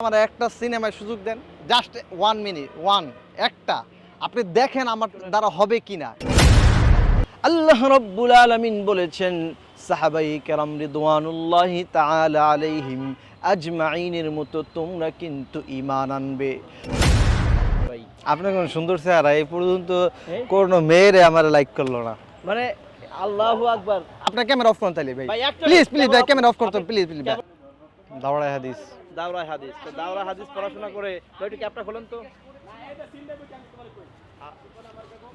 আমার একটা সিনেমায় সুযোগ দেন। জাস্ট ওয়ান মিনিট ওয়ান একটা। আপনি দেখেন আমার দ্বারা হবে কিনা। আল্লাহ রব্বুল আলামিন বলেছেন সাহাবাই কেরাম রিদওয়ানুল্লাহি তাআলা আলাইহিম আজমাইনের মতো তোমরা কিন্তু ঈমান আনবে। আপনার কোন সুন্দর চেহারা এই পর্যন্ত? কোনো মেয়েরে আমার লাইক করল না। মানে আল্লাহু আকবার। আপনার ক্যামেরা অফ করুন তাহলে ভাই। প্লিজ প্লিজ ভাই ক্যামেরা অফ করতে প্লিজ প্লিজ দাওড়ায় হাদিস। দাওরা হাদিস তো দাওরা হাদিস পড়াশোনা করে একটু ক্যাপটা খোলেন তো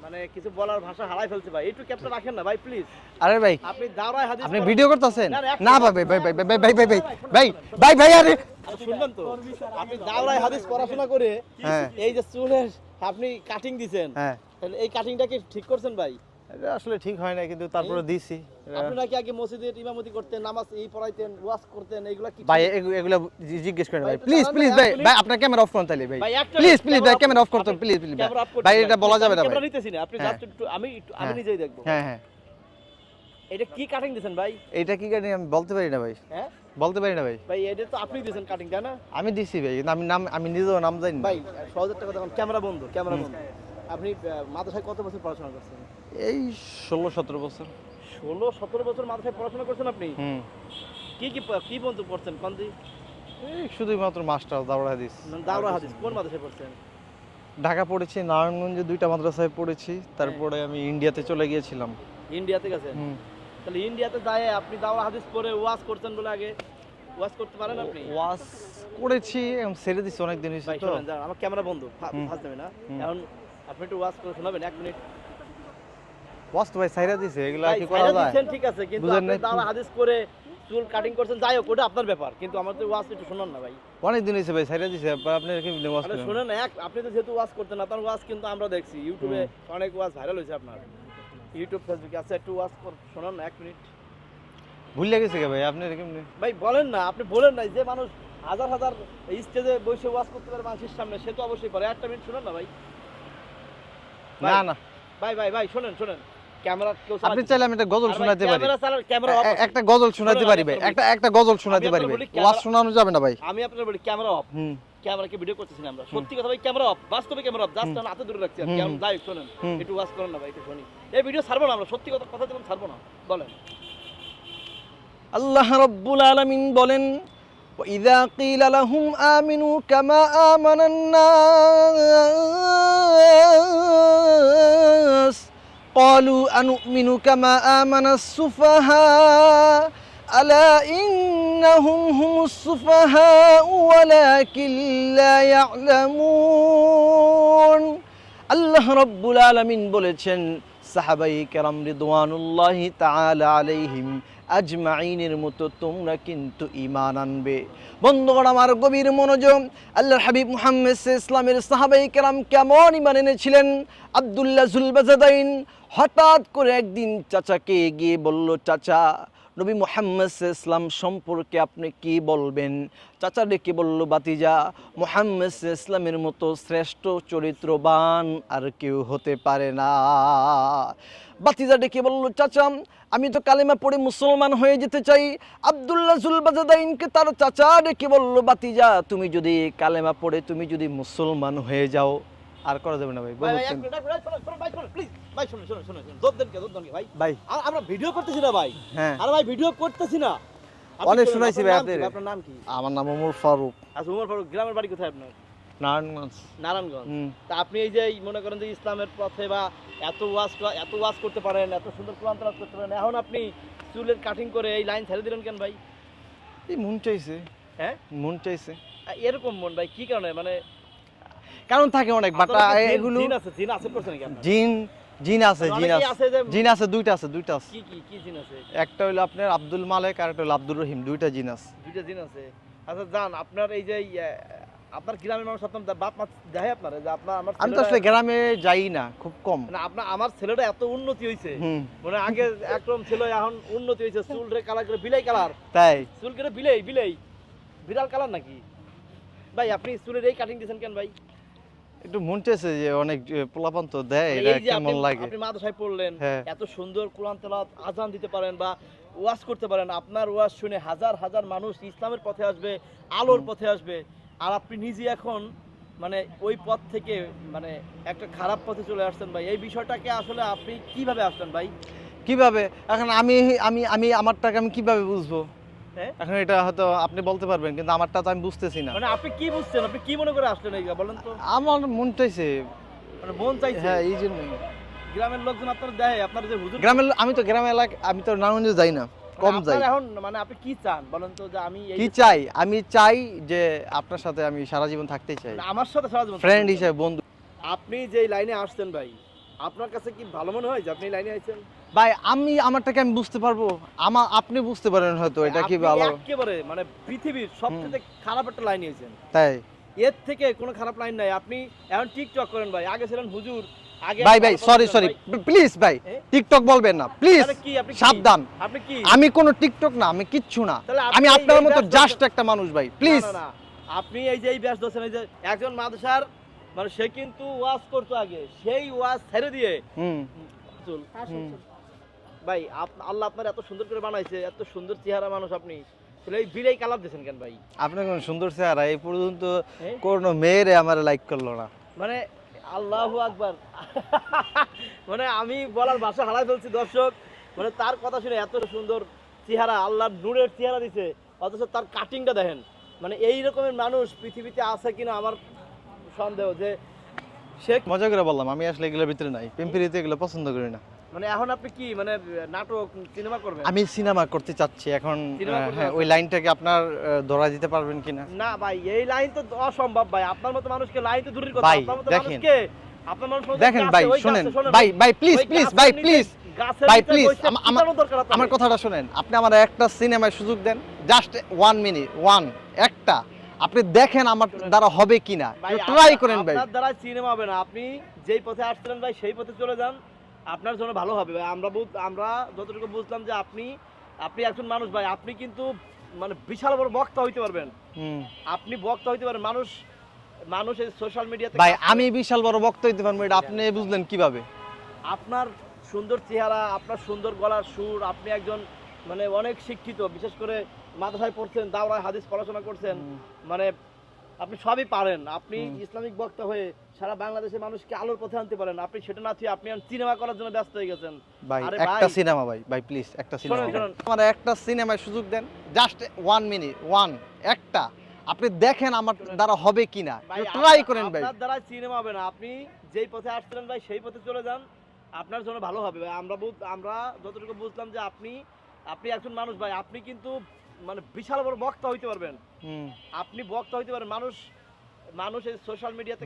মানে কিছু বলার ভাষা হারাই ফেলছে ভাই একটু ক্যাপটা রাখেন না ভাই প্লিজ আরে ভাই আপনি দাওরা হাদিস আপনি ভিডিও করতেছেন না, ভাই ভাই ভাই ভাই ভাই ভাই ভাই ভাই ভাই আরে শুনবেন তো আপনি দাওরাই হাদিস পড়াশোনা করে হ্যাঁ এই যে চুলের আপনি কাটিং দিছেন হ্যাঁ তাহলে এই কাটিংটা কি ঠিক করছেন ভাই আসলে ঠিক হয় না কিন্তু তারপরে দিছি আপনি নাকি আগে মসজিদের ইমামতি করতেন নামাজ এই পড়াইতেন ওয়াজ করতেন এইগুলা কি ভাই এগুলা জিজ্ঞেস করেন ভাই। ভাই, প্লিজ প্লিজ ভাই ভাই আপনার ক্যামেরা অফ করুন তাহলে ভাই। ভাই প্লিজ প্লিজ ভাই ক্যামেরা অফ করতে প্লিজ প্লিজ ক্যামেরা অফ করছি ভাই এটা বলা যাবে না ক্যামেরা নিতেছি না আপনি। জাস্ট একটু আমি আমি হ্যাঁ। নিজেই দেখব। হ্যাঁ হ্যাঁ। এটা কি কাটিং দিছেন ভাই? এইটা কি কারণে আমি বলতে পারি না ভাই। হ্যাঁ? বলতে পারি না ভাই। ভাই এটা তো আপনি দিয়েছেন কাটিং তাই না? আমি দিছি ভাই কিন্তু আমি নাম আমি নিজেও নাম জানি ভাই সহজ একটা কথা ক্যামেরা বন্ধ ক্যামেরা বন্ধ। আপনি মাদ্রাসায় কত বছর পড়াশোনা করছেন? এই ষোলো সতেরো বছর। ষোলো সতেরো বছর মাদ্রাসায় পড়াশোনা করছেন আপনি? কি কি কি পর্যন্ত পড়ছেন কন্দি? এই শুধুমাত্র মাস্টার দাওড়া হাদিস। দাওরা হাদিস কোন মাদ্রাসায় পড়ছেন? ঢাকা পড়েছি নারায়ণগঞ্জে দুইটা মাদ্রাসায় পড়েছি তারপরে আমি ইন্ডিয়াতে চলে গিয়েছিলাম। ইন্ডিয়াতে গেছেন? তাহলে ইন্ডিয়াতে যায় আপনি দাওরা হাদিস পড়ে ওয়াজ করছেন বলে আগে ওয়াজ করতে পারেন আপনি? ওয়াজ করেছি এখন ছেড়ে দিচ্ছি অনেক দিন হয়েছে তো। আমার ক্যামেরা বন্ধ। ফাঁস দেবে না। এখন আপনি একটু ওয়াজ করে শোনাবেন এক মিনিট। ওয়াজ ভাই ছাইরা দিছে এগুলো কি করা যায়? ঠিক আছে কিন্তু আপনি? হাদিস করে চুল কাটিং করছেন যাই হোক ওটা আপনার ব্যাপার কিন্তু আমার তো ওয়াজ একটু শোনান না ভাই। অনেক দিন হয়েছে ভাই ছাইরা দিছে আপনি কি ওয়াজ আরে করেন? শুনেন এক আপনি তো যেহেতু ওয়াজ করতেন আপনার ওয়াজ কিন্তু আমরা দেখছি ইউটিউবে অনেক ওয়াজ ভাইরাল হয়েছে আপনার। ইউটিউব ফেসবুকে আছে একটু ওয়াজ শোনান না এক মিনিট। ভুলে গেছে কে ভাই আপনি কেমনি ভাই বলেন না আপনি বলেন না যে মানুষ হাজার হাজার স্টেজে বসে ওয়াজ করতে পারে মানুষের সামনে সে তো অবশ্যই পারে একটা মিনিট শুনেন না ভাই। না না। ভাই ভাই ভাই শুনেন শুনেন। আপনি চাইলে আমি একটা গজল শোনাতে পারি ক্যামেরা চালান ক্যামেরা অফ এ- একটা গজল শোনাতে শোনান, পারি আমি ভাই আপনার একটা একটা গজল শোনাতে আমি পারি আপনার ভাই বলি ওয়াজ ক্যামেরা- শোনানো যাবে না ভাই আমি আপনার বলি ক্যামেরা অফ হুম ক্যামেরা কি ভিডিও করতেছি না আমরা সত্যি কথা ভাই ক্যামেরা অফ বাস্তবে ক্যামেরা অফ জাস্ট হাতে দূরে রাখছি হুম, কেমন হুম। লাইভ শুনেন হুম। একটু ওয়াজ করেন না ভাই একটু শুনি এই ভিডিও ছাড়বো না আমরা সত্যি কথা কথা যেমন ছাড়বো না বলেন আল্লাহ রব্বুল আলামিন বলেন وإذا قيل لهم آمنوا كما آمن الناس قالوا أنؤمن كما آمن السفهاء ألا إنهم هم السفهاء ولكن لا يعلمون আল্লাহ রব্বুল আলামিন বলেছেন সাহাবাই কেরাম রিদওয়ানুল্লাহ তাআলা আলাইহিম আজমাইনের মতো তোমরা কিন্তু ইমান আনবে। বন্ধুগণ, আমার গভীর মনোযোগ আল্লাহ হাবিব মুহাম্মদ ইসলামের সাহাবাই কেরাম কেমন ইমান এনেছিলেন? আবদুল্লাহ জুলবাজাদাইন হঠাৎ করে একদিন চাচাকে গিয়ে বলল, চাচা নবী মোহাম্মদ ইসলাম সম্পর্কে আপনি কি বলবেন? চাচা ডেকে বলল বাতিজা মোহাম্মদ ইসলামের মতো শ্রেষ্ঠ চরিত্রবান আর কেউ হতে পারে না। বাতিজা ডেকে বলল চাচা আমি তো কালেমা পড়ে মুসলমান হয়ে যেতে চাই। আবদুল্লাহ জুলবাজাদাইনকে তার চাচা ডেকে বলল বাতিজা তুমি যদি কালেমা পড়ে তুমি যদি মুসলমান হয়ে যাও আর করা যাবে না ভাই বলছেন ভাই শুনুন শুনুন শুনুন শুনুন। শুনুন দেন কে দোদ দেন ভাই? ভাই। আর আমরা ভিডিও করতেছি না ভাই। হ্যাঁ। আরে ভাই ভিডিও করতেছি না। অনেক শুনাইছি ভাই। আপনার। নাম কি? আমার নাম ওমর ফারুক। আচ্ছা উমর ফারুক গ্রামের বাড়ি কোথায় আপনার? নারায়ণগঞ্জ। নারায়ণগঞ্জ। তা আপনি এই যে মনে করেন যে ইসলামের পথে বা এত ওয়াজ এত ওয়াজ করতে পারেন এত সুন্দর কোরআন তেলাওয়াত করতে পারেন এখন আপনি চুলের কাটিং করে এই লাইন ছেড়ে দিলেন কেন ভাই? এই মন চাইছে। হ্যাঁ? মন চাইছে। এরকম মন ভাই কি কারণে? মানে কারণ থাকে অনেক বাটা এগুলো জিন আছে জিন আছে করছে নাকি জিন জিন আছে জিন আছে। জিন আছে দুইটা আছে দুইটা আছে। কি কি কি জিন আছে? একটা হলো আপনার আব্দুল মালেক আর একটা হলো আব্দুর রহিম দুইটা জিন আছে। দুইটা জিন আছে। আচ্ছা জান আপনার এই যে ইয়ে, আপনার গ্রামের মানুষ আপনার বাপ মা আপনার যে আপনার আমার আমি তো আসলে গ্রামে যাই না খুব কম। না আপনার আমার ছেলেটা এত উন্নতি হয়েছে মানে আগে একদম ছিল এখন উন্নতি হয়েছে চুল রে কালার করে বিলাই কালার। তাই? চুল করে বিলাই বিলাই। বিড়াল কালার নাকি? ভাই আপনি চুলের এই কাটিং দিয়েছেন কেন ভাই? একটু মন চাইছে যে অনেক পোলাপান তো দেয় এটা কেমন লাগে আপনি মাদ্রাসায় পড়লেন হ্যাঁ। এত সুন্দর কোরআন তেলাওয়াত আজান দিতে পারেন বা ওয়াজ করতে পারেন আপনার ওয়াজ শুনে হাজার হাজার মানুষ ইসলামের পথে আসবে আলোর পথে আসবে আর আপনি নিজে এখন মানে ওই পথ থেকে মানে একটা খারাপ পথে চলে আসছেন ভাই এই বিষয়টাকে আসলে আপনি কীভাবে আসলেন ভাই কীভাবে এখন আমি আমি আমি আমারটাকে আমি কীভাবে বুঝব? এখন এটা হয়তো আপনি বলতে পারবেন কিন্তু আমারটা তো আমি বুঝতেছি না। মানে আপনি কি বুঝছেন? আপনি কি মনে করে আসলেন এই বলেন তো। আমার মন চাইছে। মানে মন চাইছে? হ্যাঁ এই জন্যই গ্রামের লোকজন আপনার দেয় আপনার যে হুজুর গ্রামের আমি তো গ্রামের এলাকা আমি তো নারায়ণগঞ্জে যাই না কম মানে যাই। এখন মানে আপনি কি চান? বলেন তো যে আমি কি চাই? আমি চাই যে আপনার সাথে আমি সারা জীবন থাকতে চাই। মানে আমার সাথে সারা জীবন ফ্রেন্ড হিসেবে বন্ধু। আপনি যে লাইনে আসছেন ভাই আপনার কাছে কি ভালো মনে হয় যে আপনি লাইনে আইছেন? ভাই আমি আমারটাকে আমি বুঝতে পারব। আমার আপনি বুঝতে পারেন হয়তো এটা কি ভালো। একেবারে মানে পৃথিবীর সবচেয়ে খারাপ একটা লাইন নিয়েছেন। তাই। এর থেকে কোনো খারাপ লাইন নাই। আপনি এখন টিকটক করেন ভাই। আগে ছিলেন হুজুর আগে ভাই ভাই সরি সরি প্লিজ ভাই? টিকটক বলবেন না। প্লিজ তাহলে কি আপনি কি? সাবধান। আপনি কি? আমি কোনো টিকটক না আমি কিচ্ছু না। তাহলে আমি আপনার মতো জাস্ট একটা মানুষ ভাই প্লিজ। আপনি এই যে এই ব্যাস ধরছেন এই যে একজন মাদ্রাসার মানে সে কিন্তু ওয়াজ করতো আগে। সেই ওয়াজ ছেড়ে দিয়ে হুম। চুল। হুম। ভাই আল্লাহ আপনার এত সুন্দর করে বানাইছে এত সুন্দর চেহারা মানুষ আপনি। এই কালার দিয়েছেন কেন ভাই? আপনি কোন সুন্দর চেহারা এই পর্যন্ত কোনো মেয়েরে আমার লাইক করল না। মানে আল্লাহু আকবার। মানে আমি বলার ভাষা হারাই ফেলছি দর্শক। মানে তার কথা শুনে এত সুন্দর চেহারা আল্লাহর নূরের চেহারা দিছে অথচ তার কাটিংটা দেখেন। মানে এই রকমের মানুষ পৃথিবীতে আছে কিনা আমার সন্দেহ যে সে মজা করে বললাম আমি আসলে এগুলোর ভিতরে নাই। পিম্পিরিতে এগুলো পছন্দ করি না। মানে এখন আপনি কি মানে নাটক সিনেমা করবেন? আমি সিনেমা করতে চাচ্ছি এখন হ্যাঁ ওই লাইনটাকে আপনার ধরা দিতে পারবেন কিনা? না ভাই এই লাইন তো অসম্ভব ভাই আপনার মতো মানুষকে লাইন তো দূরের কথা আপনার মতো মানুষকে দেখেন ভাই শুনেন ভাই ভাই। প্লিজ প্লিজ ভাই প্লিজ ভাই, আমা- আমার কথাটা শুনেন আপনি আমার একটা সিনেমায় সুযোগ দেন জাস্ট ওয়ান মিনিট ওয়ান একটা আপনি দেখেন আমার দ্বারা হবে কিনা। ট্রাই করেন ভাই। আপনার দ্বারা সিনেমা হবে না আপনি যেই পথে আসছিলেন ভাই সেই পথে চলে যান আপনার জন্য ভালো হবে ভাই। আমরা আমরা যতটুকু বুঝলাম যে আপনি আপনি একজন মানুষ ভাই। আপনি কিন্তু মানে বিশাল বড় বক্তা হইতে পারবেন। আপনি বক্তা হইতে পারেন। মানুষ মানুষ এই সোশ্যাল মিডিয়াতে ভাই আমি বিশাল বড় বক্তা হইতে পারব এটা আপনি বুঝলেন কীভাবে? আপনার সুন্দর চেহারা আপনার সুন্দর গলার সুর আপনি একজন মানে অনেক শিক্ষিত বিশেষ করে মাদ্রাসায় পড়ছেন দাওরায় হাদিস পড়াশোনা করছেন মানে আপনি সবই পারেন। আপনি ইসলামিক বক্তা হয়ে সারা বাংলাদেশের মানুষকে আলোর পথে আনতে পারেন। আপনি সেটা না থুয়ে আপনি সিনেমা করার জন্য ব্যস্ত হয়ে গেছেন। ভাই একটা সিনেমা ভাই ভাই প্লিজ একটা সিনেমা। আমার একটা সিনেমায় সুযোগ দেন। জাস্ট ওয়ান মিনিট ওয়ান একটা। আপনি দেখেন আমার দ্বারা হবে কিনা। ট্রাই করেন ভাই। আপনার দ্বারা সিনেমা হবে না। আপনি যেই পথে আসছিলেন ভাই সেই পথে চলে যান। আপনার জন্য ভালো হবে ভাই। আমরা আমরা যতটুকু বুঝলাম যে আপনি আপনি একজন মানুষ ভাই। আপনি কিন্তু মানে বিশাল বড় বক্তা হইতে পারবেন। আপনি বক্তা হইতে পারেন। মানুষ মানুষ সোশ্যাল মিডিয়াতে